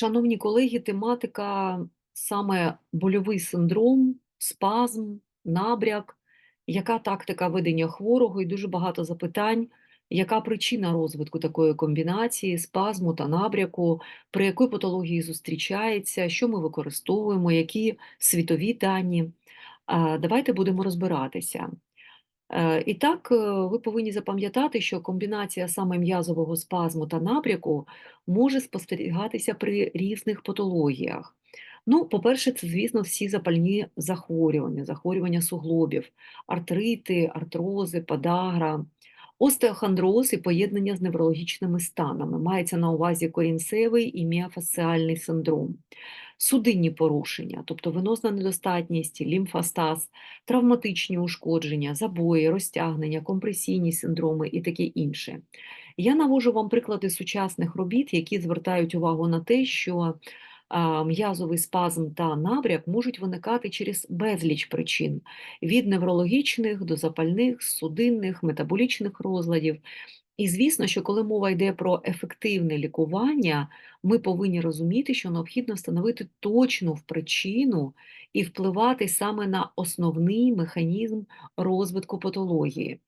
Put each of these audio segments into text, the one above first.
Шановні колеги, тематика саме больовий синдром, спазм, набряк, яка тактика ведення хворого? І дуже багато запитань, яка причина розвитку такої комбінації спазму та набряку, при якій патології зустрічається, що ми використовуємо, які світові дані. Давайте будемо розбиратися. Е, І так, е, ви повинні запам'ятати, що комбінація саме м'язового спазму та набряку може спостерігатися при різних патологіях. Ну, по-перше, це, звісно, всі запальні захворювання, захворювання суглобів, артрити, артрози, подагра, остеохондроз і поєднання з неврологічними станами. Мається на увазі корінцевий і міофасціальний синдром судинні порушення, тобто венозна недостатність, лімфостаз, травматичні ушкодження, забої, розтягнення, компресійні синдроми і таке інше. Я навожу вам приклади сучасних робіт, які звертають увагу на те, що м'язовий спазм та набряк можуть виникати через безліч причин: від неврологічних до запальних, судинних, метаболічних розладів. І звісно, що коли мова йде про ефективне лікування, ми повинні розуміти, що необхідно встановити точну причину і впливати саме на основний механізм розвитку патології.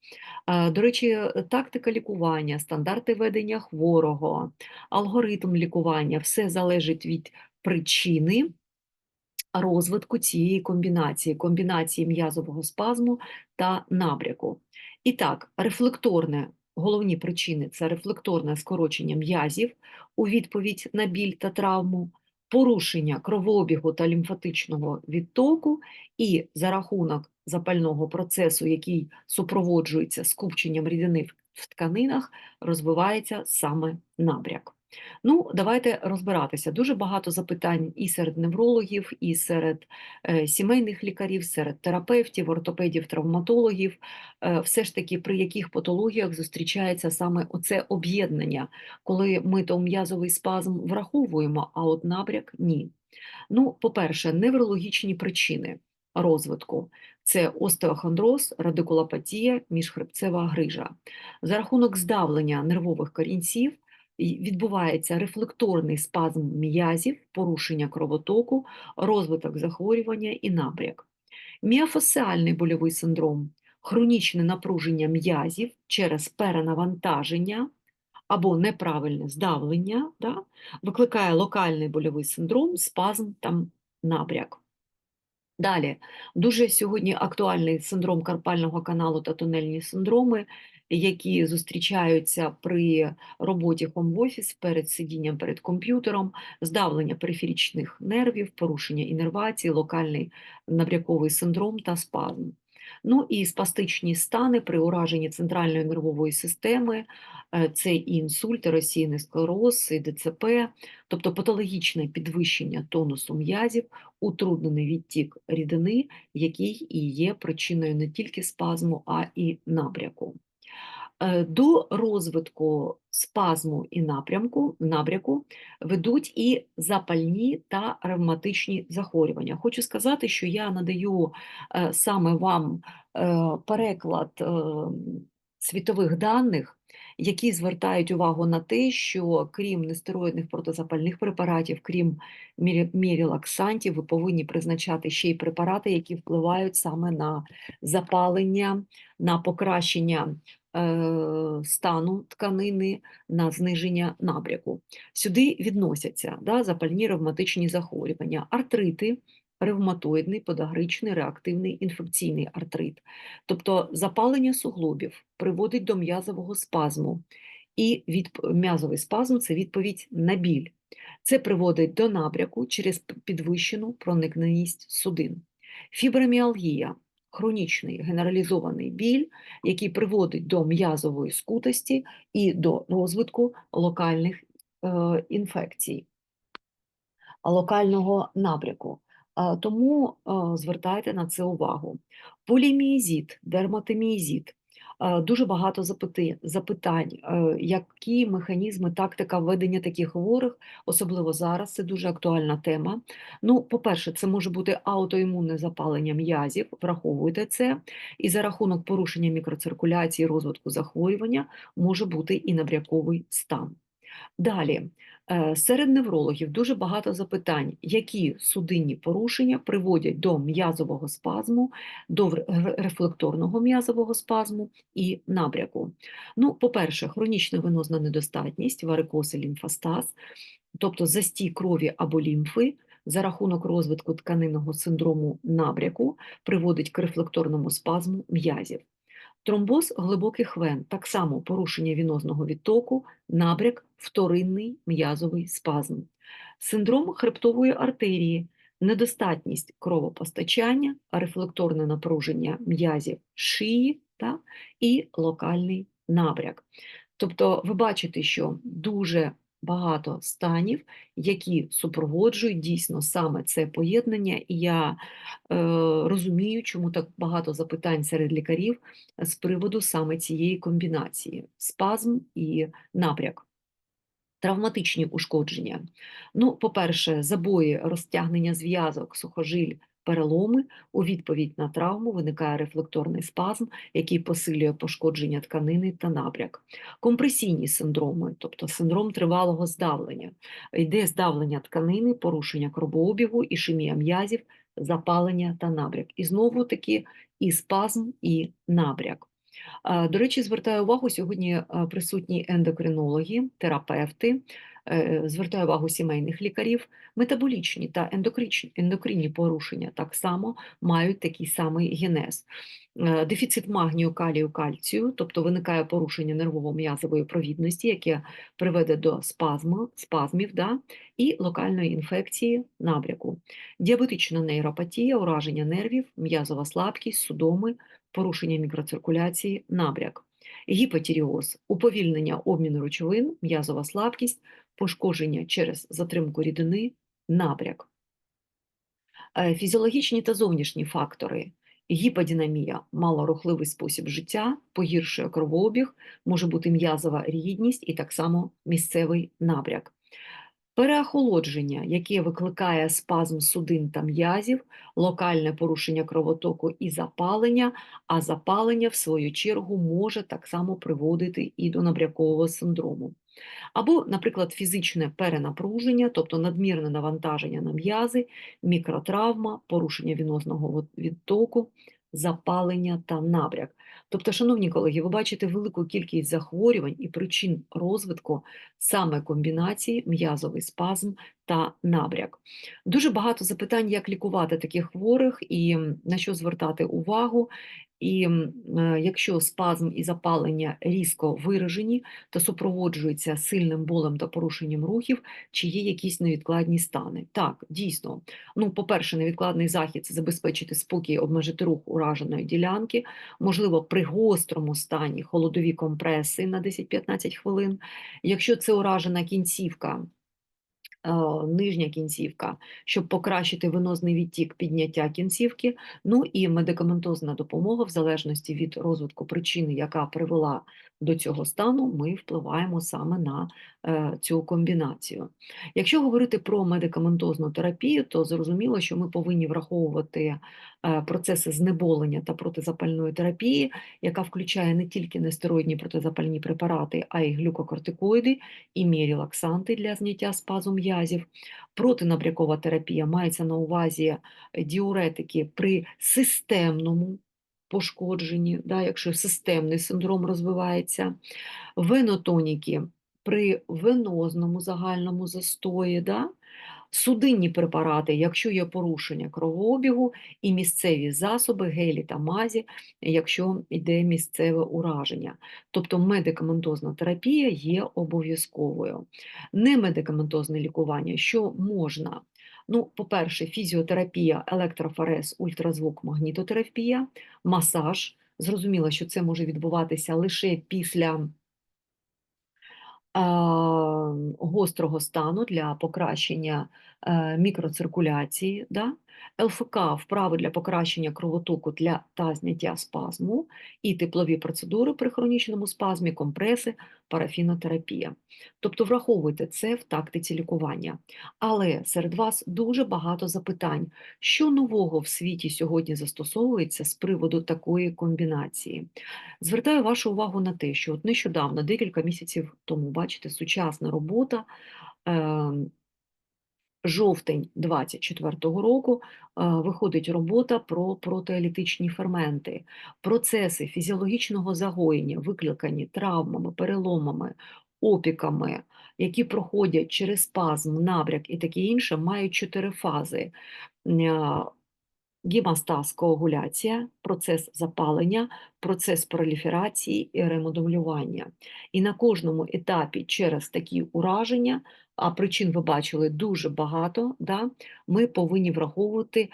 До речі, тактика лікування, стандарти ведення хворого, алгоритм лікування все залежить від причини. Розвитку цієї комбінації, комбінації м'язового спазму та набряку. І так, рефлекторне Головні причини це рефлекторне скорочення м'язів у відповідь на біль та травму, порушення кровообігу та лімфатичного відтоку, і за рахунок запального процесу, який супроводжується скупченням рідини в тканинах, розвивається саме набряк. Ну, давайте розбиратися. Дуже багато запитань і серед неврологів, і серед е, сімейних лікарів, серед терапевтів, ортопедів, травматологів, е, все ж таки, при яких патологіях зустрічається саме оце об'єднання, коли ми то м'язовий спазм враховуємо, а от набряк ні. Ну, по-перше, неврологічні причини розвитку. Це остеохондроз, радикулопатія, міжхребцева грижа. За рахунок здавлення нервових корінців відбувається рефлекторний спазм м'язів, порушення кровотоку, розвиток захворювання і набряк. Міофасіальний больовий синдром хронічне напруження м'язів через перенавантаження або неправильне здавлення, да, викликає локальний больовий синдром, спазм та набряк. Далі, дуже сьогодні актуальний синдром карпального каналу та тунельні синдроми, які зустрічаються при роботі хом-офіс перед сидінням перед комп'ютером, здавлення периферічних нервів, порушення інервації, локальний набряковий синдром та спазм. Ну і спастичні стани при ураженні центральної нервової системи, е, це і інсульт, і російний склероз, і ДЦП, тобто патологічне підвищення тонусу м'язів, утруднений відтік рідини, який і є причиною не тільки спазму, а і набряку. Е, до розвитку спазму і напрямку, набряку ведуть і запальні та ревматичні захворювання. Хочу сказати, що я надаю е, саме вам е, переклад світових даних, які звертають увагу на те, що крім нестероїдних протизапальних препаратів, крім мірілаксантів, ви повинні призначати ще й препарати, які впливають саме на запалення, на покращення Е, стану тканини на зниження набряку. Сюди відносяться да, запальні ревматичні захворювання, артрити, ревматоїдний, подагричний, реактивний інфекційний артрит, тобто запалення суглобів приводить до м'язового спазму, і від м'язовий спазм це відповідь на біль. Це приводить до набряку через підвищену проникненість судин. Фіброміалгія хронічний генералізований біль, який приводить до м'язової скутості і до розвитку локальних е, інфекцій, локального набряку. Тому е, звертайте на це увагу. Поліміїзіт, дерматоміїзіт Дуже багато запитань, е, які механізми, тактика ведення таких хворих, особливо зараз, це дуже актуальна тема. Ну, по-перше, це може бути аутоімунне запалення м'язів, враховуйте це, і за рахунок порушення мікроциркуляції, розвитку захворювання може бути і набряковий стан. Далі, Е, Серед неврологів дуже багато запитань, які судинні порушення приводять до м'язового спазму, до рефлекторного м'язового спазму і набряку. Ну, по-перше, хронічна венозна недостатність, варикоз і лімфостаз, тобто застій крові або лімфи за рахунок розвитку тканинного синдрому набряку приводить к рефлекторному спазму м'язів. Тромбоз глибоких вен, так само порушення вінозного відтоку, набряк, вторинний м'язовий спазм. Синдром хребтової артерії, недостатність кровопостачання, рефлекторне напруження м'язів шиї та, і локальний набряк. Тобто ви бачите, що дуже багато станів, які супроводжують дійсно саме це поєднання, і я е, розумію, чому так багато запитань серед лікарів з приводу саме цієї комбінації спазм і набряк. Травматичні ушкодження. Ну, по-перше, забої, розтягнення зв'язок, сухожиль, переломи. У відповідь на травму виникає рефлекторний спазм, який посилює пошкодження тканини та набряк. Компресійні синдроми, тобто синдром тривалого здавлення. Йде здавлення тканини, порушення кровообігу, ішемія м'язів, запалення та набряк. І знову таки і спазм, і набряк. Е, До речі, звертаю увагу сьогодні е, присутні ендокринологи, терапевти, звертаю увагу сімейних лікарів, метаболічні та ендокринні порушення так само мають такий самий генез. Е, Дефіцит магнію, калію, кальцію, тобто виникає порушення нервово-м'язової провідності, яке приведе до спазму, спазмів да, і локальної інфекції набряку. Діабетична нейропатія, ураження нервів, м'язова слабкість, судоми, порушення мікроциркуляції, набряк. Гіпотіріоз – уповільнення обміну речовин, м'язова слабкість, пошкодження через затримку рідини, набряк. Е, Фізіологічні та зовнішні фактори. Гіподинамія – малорухливий спосіб життя, погіршує кровообіг, може бути м'язова рідність і так само місцевий набряк. Переохолодження, яке викликає спазм судин та м'язів, локальне порушення кровотоку і запалення, а запалення, в свою чергу, може так само приводити і до набрякового синдрому. Або, наприклад, фізичне перенапруження, тобто надмірне навантаження на м'язи, мікротравма, порушення вінозного відтоку, запалення та набряк. Тобто, шановні колеги, ви бачите велику кількість захворювань і причин розвитку саме комбінації м'язовий спазм та набряк. Дуже багато запитань, як лікувати таких хворих і на що звертати увагу. І е, якщо спазм і запалення різко виражені, то супроводжується сильним болем та порушенням рухів, чи є якісь невідкладні стани. Так, дійсно. Ну, по-перше, невідкладний захід це забезпечити спокій, обмежити рух ураженої ділянки, можливо, при гострому стані холодові компреси на 10-15 хвилин. Якщо це уражена кінцівка, нижня кінцівка, щоб покращити венозний відтік підняття кінцівки, ну і медикаментозна допомога в залежності від розвитку причини, яка привела до цього стану, ми впливаємо саме на е, цю комбінацію. Якщо говорити про медикаментозну терапію, то зрозуміло, що ми повинні враховувати е, процеси знеболення та протизапальної терапії, яка включає не тільки нестероїдні протизапальні препарати, а й глюкокортикоїди і міорелаксанти для зняття спазу м'язів. Протинабрякова терапія мається на увазі діуретики при системному пошкодженні, да, якщо системний синдром розвивається, венотоніки при венозному загальному застої, да, судинні препарати, якщо є порушення кровообігу, і місцеві засоби, гелі та мазі, якщо йде місцеве ураження. Тобто медикаментозна терапія є обов'язковою. Немедикаментозне лікування, що можна? Ну, по-перше, фізіотерапія, електрофорез, ультразвук, магнітотерапія, масаж. Зрозуміло, що це може відбуватися лише після гострого стану для покращення е, мікроциркуляції. Да? ЛФК вправи для покращення кровотоку для та зняття спазму, і теплові процедури при хронічному спазмі, компреси, парафінотерапія. Тобто враховуйте це в тактиці лікування. Але серед вас дуже багато запитань, що нового в світі сьогодні застосовується з приводу такої комбінації. Звертаю вашу увагу на те, що от нещодавно, декілька місяців тому, бачите, сучасна робота. ем, Жовтень 24-го року е, виходить робота про протеолітичні ферменти, процеси фізіологічного загоєння, викликані травмами, переломами, опіками, які проходять через спазм, набряк і таке інше, мають чотири фази. Е, Гемостаз, коагуляція, процес запалення, процес проліферації і ремодулювання. І на кожному етапі через такі ураження, а причин ви бачили дуже багато, да, ми повинні враховувати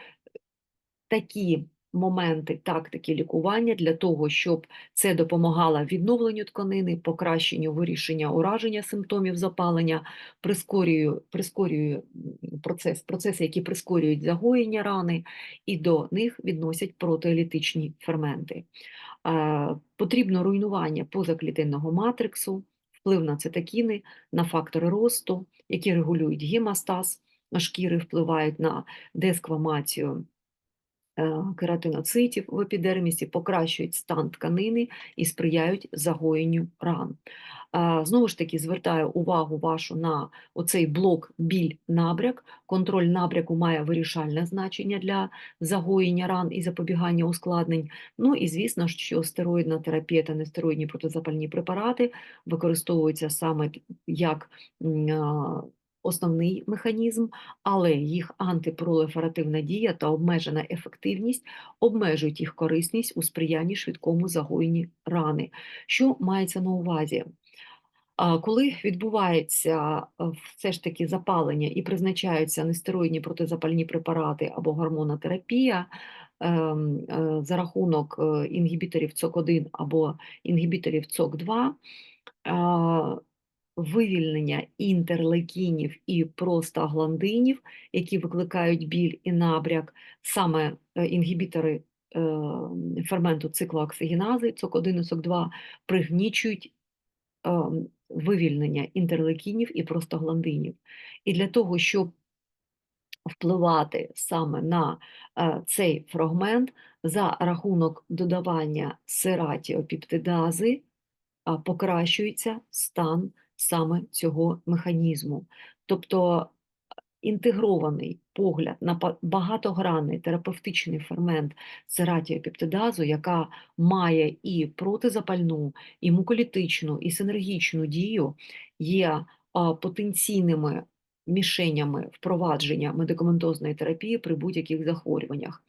такі моменти тактики лікування для того, щоб це допомагало відновленню тканини, покращенню вирішення ураження симптомів запалення, прискорює, прискорює процес, процеси, які прискорюють загоєння рани, і до них відносять протеолітичні ферменти. Е, Потрібно руйнування позаклітинного матриксу, вплив на цитокіни, на фактори росту, які регулюють гемостаз шкіри, впливають на десквамацію кератиноцитів в епідермісі, покращують стан тканини і сприяють загоєнню ран. Е, Знову ж таки, звертаю увагу вашу на оцей блок біль-набряк. Контроль набряку має вирішальне значення для загоєння ран і запобігання ускладнень. Ну і звісно, що стероїдна терапія та нестероїдні протизапальні препарати використовуються саме як а, основний механізм, але їх антипролиферативна дія та обмежена ефективність обмежують їх корисність у сприянні швидкому загоєнні рани. Що мається на увазі? Коли відбувається все ж таки запалення і призначаються нестероїдні протизапальні препарати або гормонотерапія ем, е, за рахунок е, інгібіторів ЦОК1 або інгібіторів ЦОК2, а, вивільнення інтерлейкінів і простагландинів, які викликають біль і набряк, саме е, інгібітори е, ферменту циклооксигенази, ЦОК1 і ЦОК2, пригнічують ем, вивільнення інтерлейкінів і простагландинів. І для того, щоб впливати саме на е, цей фрагмент за рахунок додавання сератіопептидази, а, покращується стан саме цього механізму. Тобто інтегрований погляд на багатогранний терапевтичний фермент сератіопептидазу, яка має і протизапальну, і муколітичну, і синергічну дію, є потенційними мішенями впровадження медикаментозної терапії при будь-яких захворюваннях.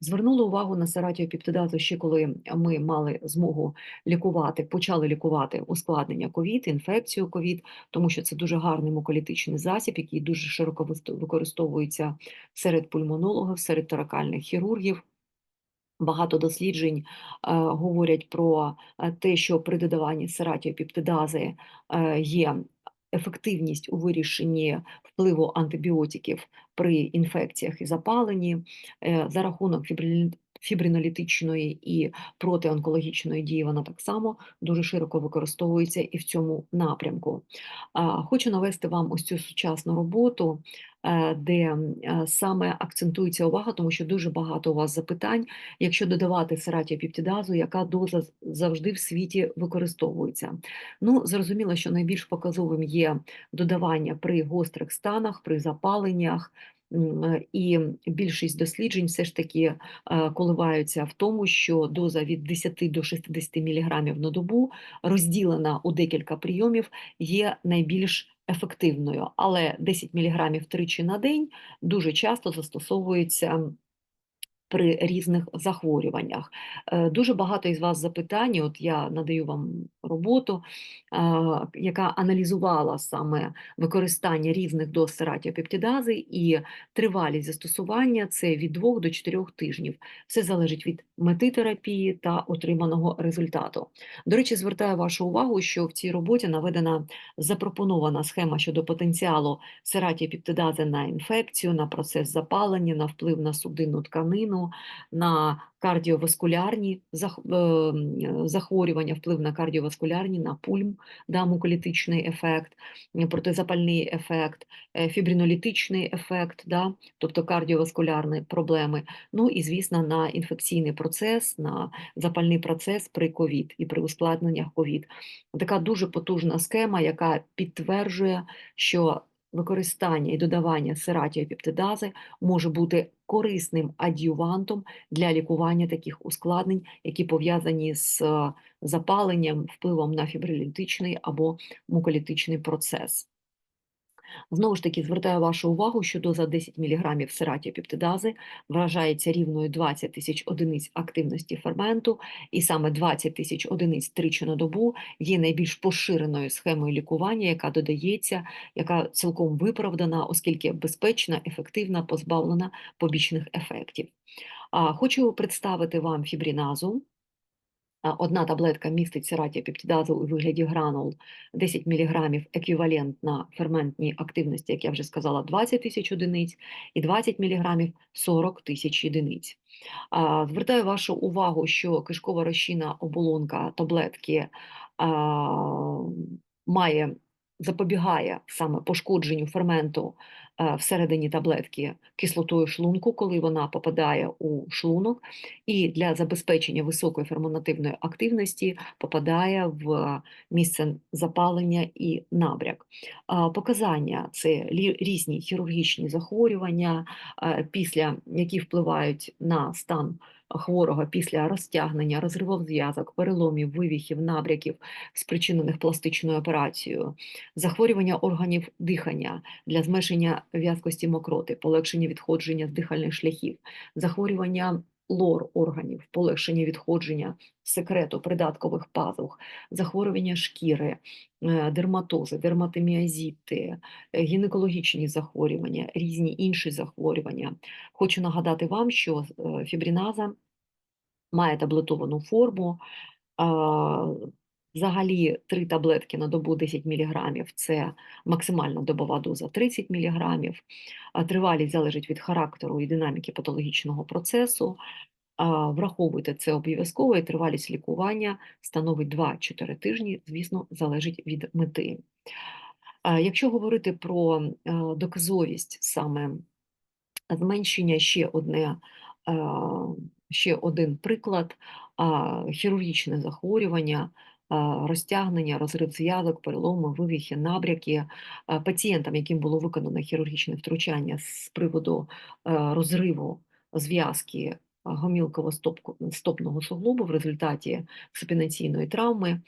Звернули увагу на сератіопептидазу ще коли ми мали змогу лікувати, почали лікувати ускладнення ковід, інфекцію ковід, тому що це дуже гарний муколітичний засіб, який дуже широко використовується серед пульмонологів, серед торакальних хірургів. Багато досліджень е, говорять про е, те, що при додаванні сератіопептидази е, є ефективність у вирішенні впливу антибіотиків при інфекціях і запаленні. Е, за рахунок фібрилі- фібринолітичної і протионкологічної дії вона так само дуже широко використовується і в цьому напрямку. Хочу навести вам ось цю сучасну роботу, е, де е, саме акцентується увага, тому що дуже багато у вас запитань, якщо додавати сератіопептидазу, яка доза завжди в світі використовується. Ну, зрозуміло, що найбільш показовим є додавання при гострих станах, при запаленнях. Е, І більшість досліджень все ж таки е, коливаються в тому, що доза від 10 до 60 мг на добу, розділена у декілька прийомів, є найбільш ефективною. Але 10 мг тричі на день дуже часто застосовується При різних захворюваннях. Е, дуже багато із вас запитань, от я надаю вам роботу, яка аналізувала саме використання різних доз сератіопептидази і тривалість застосування це від 2 до 4 тижнів. Все залежить від мети терапії та отриманого результату. До речі, звертаю вашу увагу, що в цій роботі наведена запропонована схема щодо потенціалу сератіопептидази на інфекцію, на процес запалення, на вплив на судинну тканину, на кардіоваскулярні е, м, захворювання, вплив на кардіоваскулярні, на пульм, да, муколітичний ефект, протизапальний ефект, е, фібринолітичний ефект, да, тобто кардіоваскулярні проблеми. Ну і, звісно, на інфекційний процес, на запальний процес при ковід і при ускладненнях ковід. Така дуже потужна схема, яка підтверджує, що використання і додавання сератіопептидази може бути корисним ад'ювантом для лікування таких ускладнень, які пов'язані з е, запаленням, впливом на фібрилітичний або муколітичний процес. Знову ж таки, звертаю вашу увагу, що доза 10 мг сератіопептидази вражається рівною 20 тисяч одиниць активності ферменту, і саме 20 тисяч одиниць тричі на добу є найбільш поширеною схемою лікування, яка додається, яка цілком виправдана, оскільки безпечна, ефективна, позбавлена побічних ефектів. Хочу представити вам фібріназу. А, Одна таблетка містить сератіопептидазу у вигляді гранул 10 мг еквівалент на ферментній активності, як я вже сказала, 20 тисяч одиниць, і 20 мг 40 тисяч одиниць. Звертаю вашу увагу, що кишкова розчинна оболонка таблетки має запобігає саме пошкодженню ферменту всередині таблетки кислотою шлунку, коли вона попадає у шлунок, і для забезпечення високої ферментативної активності попадає в місце запалення і набряк. Показання це різні хірургічні захворювання, е, після які впливають на стан хворого після розтягнення, розривів зв'язок, переломів, вивіхів, набряків, спричинених пластичною операцією, захворювання органів дихання для зменшення в'язкості мокроти, полегшення відходження з дихальних шляхів, захворювання лор органів, полегшення відходження секрету придаткових пазух, захворювання шкіри, е, дерматози, дерматоміазіти, е, гінекологічні захворювання, різні інші захворювання. Хочу нагадати вам, що е, фібриназа має таблетовану форму. Взагалі, три таблетки на добу 10 мг – це максимальна добова доза 30 мг. Тривалість залежить від характеру і динаміки патологічного процесу. Враховуйте це обов'язково, і тривалість лікування становить 2-4 тижні, звісно, залежить від мети. Якщо говорити про доказовість саме зменшення ще одне, ще один приклад хірургічне захворювання, розтягнення, розрив зв'язок, переломи, вивіхи, набряки пацієнтам, яким було виконано хірургічне втручання з приводу е, розриву зв'язки гомілково-стопного суглобу в результаті супінаційної травми,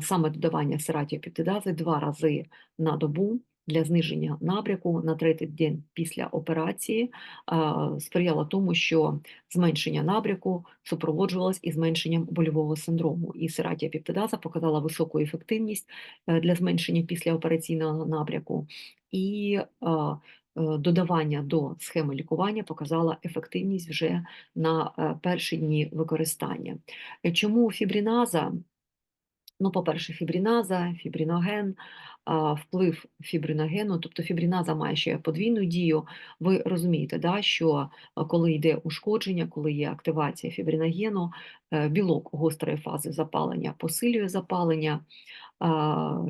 саме додавання сератіопептидази два рази на добу для зниження набряку на третій день після операції а, сприяло тому, що зменшення набряку супроводжувалось і зменшенням больового синдрому. І сератіопептидаза показала високу ефективність е, для зменшення післяопераційного набряку. І е, Додавання до схеми лікування показала ефективність вже на е, перші дні використання. Чому фібриназа? Ну, по-перше, фібриназа, фібриноген, а, вплив фібриногену, тобто фібриназа має ще подвійну дію. Ви розумієте, да, що коли йде ушкодження, коли є активація фібриногену, е, білок гострої фази запалення посилює запалення.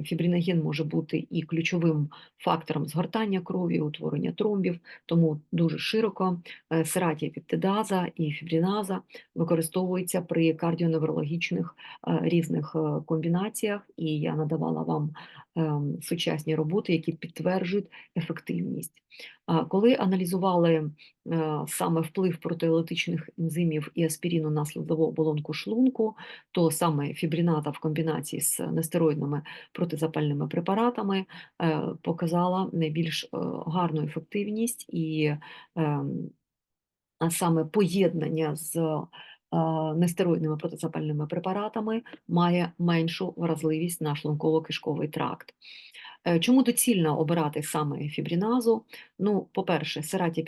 Фібриноген може бути і ключовим фактором згортання крові, утворення тромбів, тому дуже широко е, сератіопептидаза і фібриназа використовуються при кардіоневрологічних е, різних комбінаціях, і я надавала вам ем, сучасні роботи, які підтверджують ефективність. Коли аналізували е, саме вплив протеолітичних ензимів і аспіріну на слизову оболонку шлунку, то саме фібриназа в комбінації з нестероїдними протизапальними препаратами е, показала найбільш е, гарну ефективність і ем, саме поєднання з нестероїдними протизапальними препаратами має меншу вразливість на шлунково-кишковий тракт. Е, Чому доцільно обирати саме фібріназу? Ну, по-перше, сератія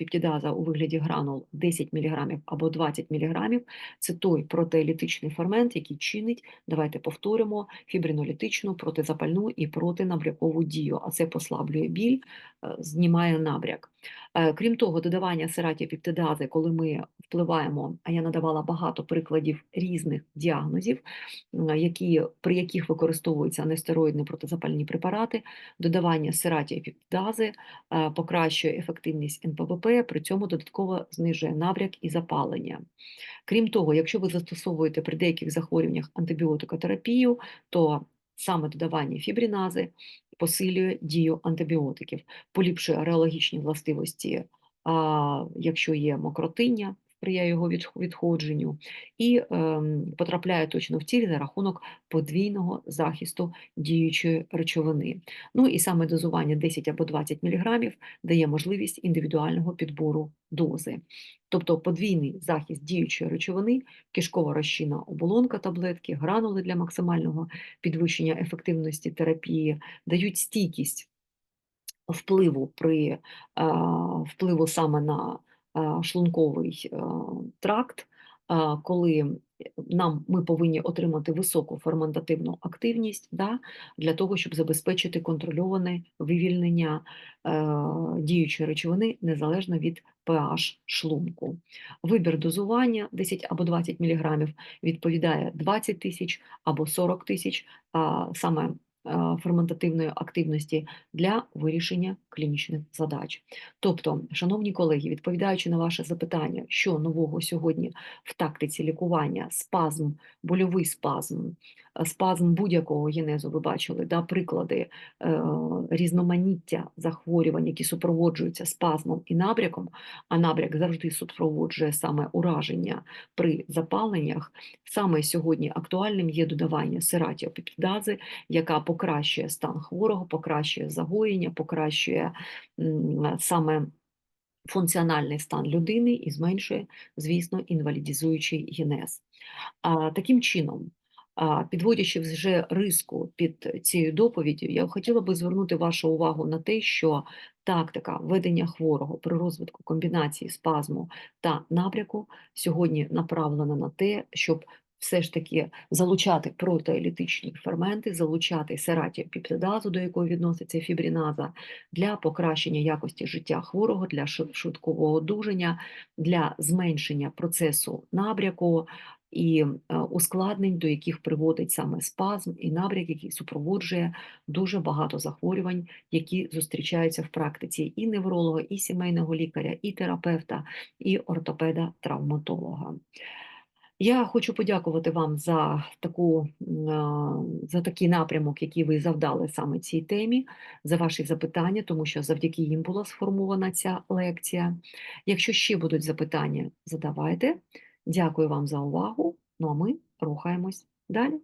у вигляді гранул 10 мг або 20 мг – це той протеолітичний фермент, який чинить, давайте повторимо, фібринолітичну, протизапальну і протинабрякову дію, а це послаблює біль, е, знімає набряк. Е, Крім того, додавання сератія коли ми впливаємо, а я надавала багато прикладів різних діагнозів, які, при яких використовуються нестероїдні протизапальні препарати, додавання сератія пептидази е, покращує ефективність НПВП, при цьому додатково знижує набряк і запалення. Крім того, якщо ви застосовуєте при деяких захворюваннях антибіотикотерапію, то саме додавання фібрінази посилює дію антибіотиків, поліпшує ареологічні властивості, якщо є мокротиння, сприяє його відх- відходженню, і ем, потрапляє точно в ціль за рахунок подвійного захисту діючої речовини. Ну і саме дозування 10 або 20 мг дає можливість індивідуального підбору дози. Тобто подвійний захист діючої речовини, кишкова розчинна оболонка таблетки, гранули для максимального підвищення ефективності терапії дають стійкість впливу при а, впливу саме на шлунковий тракт, коли нам ми повинні отримати високу ферментативну активність да, для того, щоб забезпечити контрольоване вивільнення е, діючої речовини незалежно від pH шлунку. Вибір дозування 10 або 20 мг відповідає 20 тисяч або 40 тисяч саме ферментативної активності для вирішення клінічних задач. Тобто, шановні колеги, відповідаючи на ваше запитання, що нового сьогодні в тактиці лікування, спазм, больовий спазм, спазм будь-якого генезу, ви бачили, да, приклади е, різноманіття захворювань, які супроводжуються спазмом і набряком, а набряк завжди супроводжує саме ураження при запаленнях. Саме сьогодні актуальним є додавання сератіопептидази, яка покращує стан хворого, покращує загоєння, покращує саме функціональний стан людини і зменшує, звісно, інвалідізуючий генез. А, Таким чином, підводячи вже риску під цією доповіддю, я хотіла би звернути вашу увагу на те, що тактика ведення хворого при розвитку комбінації спазму та напряку сьогодні направлена на те, щоб все ж таки залучати протеолітичні ферменти, залучати сератіопептидазу, до якої відноситься фібріназа, для покращення якості життя хворого, для швид- швидкого одужання, для зменшення процесу набряку і е, ускладнень, до яких приводить саме спазм і набряк, який супроводжує дуже багато захворювань, які зустрічаються в практиці і невролога, і сімейного лікаря, і терапевта, і ортопеда-травматолога. Я хочу подякувати вам за таку, за такий напрямок, який ви завдали саме цій темі, за ваші запитання, тому що завдяки їм була сформована ця лекція. Якщо ще будуть запитання, задавайте. Дякую вам за увагу. Ну а ми рухаємось далі.